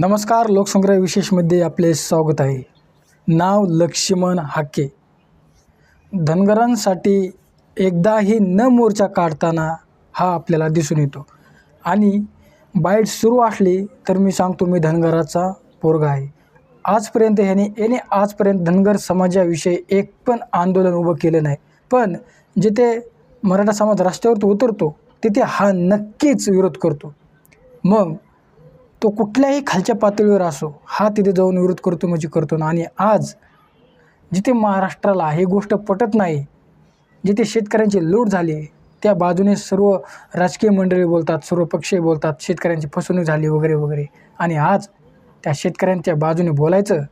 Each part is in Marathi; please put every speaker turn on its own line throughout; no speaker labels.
नमस्कार लोकसंग्रह विशेषमध्ये आपले स्वागत आहे. नाव लक्ष्मण हाके. धनगरांसाठी एकदाही न मोर्चा काढताना हा आपल्याला दिसून येतो. आणि बाईट सुरू असली तर मी सांगतो मी धनगराचा पोरगा आहे. आजपर्यंत ह्याने याने आजपर्यंत धनगर समाजाविषयी एक पण आंदोलन उभं केलं नाही. पण जिथे मराठा समाज रस्त्यावर उतरतो तिथे हा नक्कीच विरोध करतो. मग तो कुठल्याही खालच्या पातळीवर असो हा तिथे जाऊन विरोध करतो म्हणजे करतो ना. आणि आज जिथे महाराष्ट्राला ही गोष्ट पटत नाही जिथे शेतकऱ्यांची लूट झाली त्या बाजूने सर्व राजकीय मंडळी बोलतात सर्व पक्षीय बोलतात शेतकऱ्यांची फसवणूक झाली वगैरे वगैरे. आणि आज त्या शेतकऱ्यांच्या बाजूने बोलायचं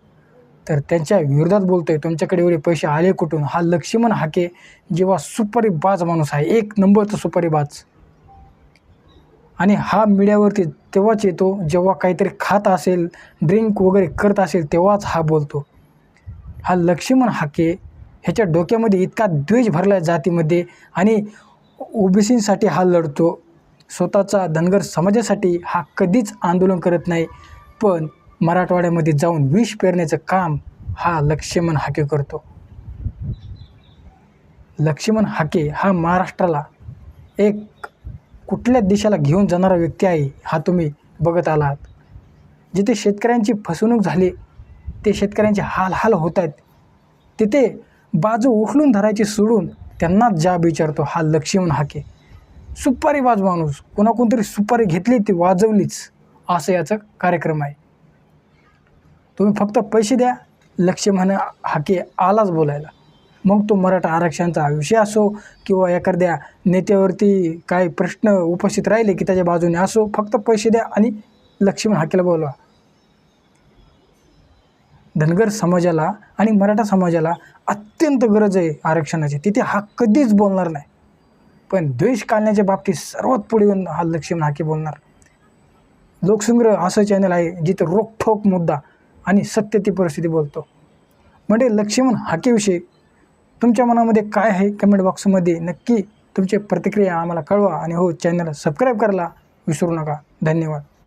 तर त्यांच्या विरोधात बोलतो आहे तुमच्याकडे एवढे पैसे आले कुठून? हा लक्ष्मण हाके जेव्हा सुपारी बाज माणूस आहे एक नंबरचा सुपारी बाज. आणि हा मीडियावरती तेव्हाच येतो जेव्हा काहीतरी खात असेल ड्रिंक वगैरे करत असेल तेव्हाच हा बोलतो. हा लक्ष्मण हाके ह्याच्या डोक्यामध्ये इतका द्वेष भरला आहे जातीमध्ये आणि ओबीसींसाठी हा लढतो. स्वतःचा धनगर समाजासाठी हा कधीच आंदोलन करत नाही पण मराठवाड्यामध्ये जाऊन विष पेरण्याचं काम हा लक्ष्मण हाके करतो. लक्ष्मण हाके हा महाराष्ट्राला एक कुठल्या दिशेला घेऊन जाणारा व्यक्ती आहे हा तुम्ही बघत आलात. जिथे शेतकऱ्यांची फसवणूक झाली ते शेतकऱ्यांचे हाल हाल होत आहेत तिथे बाजू उखलून धरायची सोडून त्यांनाच जाब विचारतो हा लक्ष्मण हाके सुपारी बाज माणूस कोणाकोणतरी सुपारी घेतली ती वाजवलीच. असं याचा कार्यक्रम आहे. तुम्ही फक्त पैसे द्या लक्ष्मण हाके आलाच बोलायला. मग तो मराठा आरक्षणाचा विषय असो किंवा एखाद्या नेत्यावरती काही प्रश्न उपस्थित राहिले की त्याच्या बाजूने असो फक्त पैसे द्या आणि लक्ष्मण हाकेला बोलवा. धनगर समाजाला आणि मराठा समाजाला अत्यंत गरज आहे आरक्षणाची. तिथे हा कधीच बोलणार नाही. पण द्वेष काढण्याच्या बाबतीत सर्वात पुढे येऊन हा लक्ष्मण हाके बोलणार. लोकसंग्रह असं चॅनल आहे जिथे रोखठोक मुद्दा आणि सत्य ती परिस्थिती बोलतो. म्हणजे लक्ष्मण हाकेविषयी तुमच्या मनामध्ये काय आहे? कमेंट बॉक्समध्ये नक्की तुमची प्रतिक्रिया आम्हाला कळवा. आणि हो चॅनल सबस्क्राईब करायला विसरू नका. धन्यवाद.